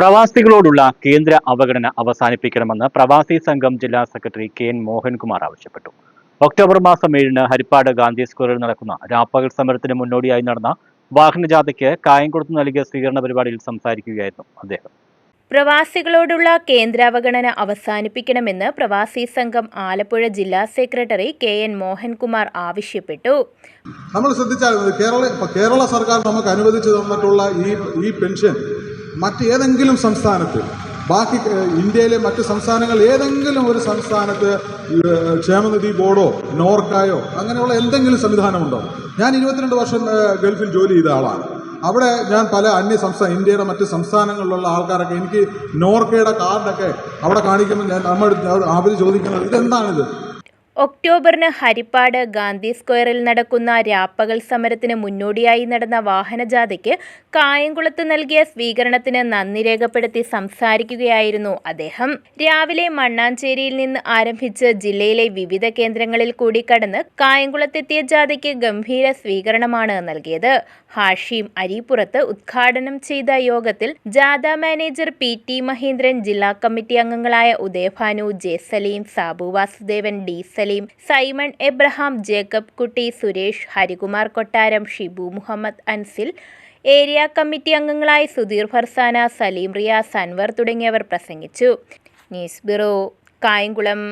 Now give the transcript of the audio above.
പ്രവാസികളോടുള്ള കേന്ദ്ര അവഗണന അവസാനിപ്പിക്കണമെന്ന് പ്രവാസി സംഘം ജില്ലാ സെക്രട്ടറി കെ എൻ മോഹൻകുമാർ ആവശ്യപ്പെട്ടു. ഒക്ടോബർ മാസം ഏഴിന് ഹരിപ്പാട് ഗാന്ധി സ്ക്വയറിൽ നടക്കുന്ന രാപ്പകൽ സമരത്തിന് മുന്നോടിയായി നടന്ന വാഹനജാഥയ്ക്ക് കായംകുളത്ത് നൽകിയ സ്വീകരണ പരിപാടിയിൽ സംസാരിക്കുകയായിരുന്നു അദ്ദേഹം. പ്രവാസികളോടുള്ള കേന്ദ്രാവഗണന അവസാനിപ്പിക്കണമെന്ന് പ്രവാസി സംഘം ആലപ്പുഴ ജില്ലാ സെക്രട്ടറി കെ എൻ മോഹൻകുമാർ ആവശ്യപ്പെട്ടു. നമ്മൾ ശ്രദ്ധിച്ചാൽ കേരള കേരള സർക്കാർ നമുക്ക് അനുവദിച്ചു തന്നിട്ടുള്ള ഈ ഈ പെൻഷൻ മറ്റേതെങ്കിലും സംസ്ഥാനത്ത് ബാക്കി ഇന്ത്യയിലെ മറ്റ് സംസ്ഥാനങ്ങൾ ഏതെങ്കിലും ഒരു സംസ്ഥാനത്ത് ക്ഷേമനിധി ബോർഡോ നോർക്കായോ അങ്ങനെയുള്ള എന്തെങ്കിലും സംവിധാനമുണ്ടോ? ഞാൻ ഇരുപത്തിരണ്ട് വർഷം ഗൾഫിൽ ജോലി ചെയ്ത ആളാണ്. അവിടെ ഞാൻ പല അന്യ സംസ്ഥാന ഇന്ത്യയുടെ മറ്റ് സംസ്ഥാനങ്ങളിലുള്ള ആൾക്കാരൊക്കെ എനിക്ക് നോർക്കയുടെ കാർഡൊക്കെ അവിടെ കാണിക്കുമ്പോൾ ഞാൻ നമ്മൾ അവർ ചോദിക്കുന്നത് ഇതെന്താണിത്? ഒക്ടോബറിന് ഹരിപ്പാട് ഗാന്ധി സ്ക്വയറിൽ നടക്കുന്ന രാപ്പകൽ സമരത്തിന് മുന്നോടിയായി നടന്ന വാഹനജാഥയ്ക്ക് കായംകുളത്ത് നൽകിയ സ്വീകരണത്തിന് നന്ദി രേഖപ്പെടുത്തി സംസാരിക്കുകയായിരുന്നു അദ്ദേഹം. രാവിലെ മണ്ണാഞ്ചേരിയിൽ നിന്ന് ആരംഭിച്ച് ജില്ലയിലെ വിവിധ കേന്ദ്രങ്ങളിൽ കൂടി കടന്ന് കായംകുളത്തെത്തിയ ജാഥയ്ക്ക് ഗംഭീര സ്വീകരണമാണ് നൽകിയത്. ഹാഷിം അരീപ്പുറത്ത് ഉദ്ഘാടനം ചെയ്ത യോഗത്തിൽ ജാഥ മാനേജർ പി ടി മഹേന്ദ്രൻ ജില്ലാ കമ്മിറ്റി അംഗങ്ങളായ Udayabhanu J Saleem Sabu Vasudevan D Saleem Simon Abraham Jacob Kutty Suresh Harikumar Kottaram Shibu Muhammad Ansil area committee അംഗങ്ങളായ സുധീർ ഫർസാന സലീം റിയാസ് അൻവർ തുടങ്ങിയവർ പ്രസംഗിച്ചു. News bureau Kayamkulam.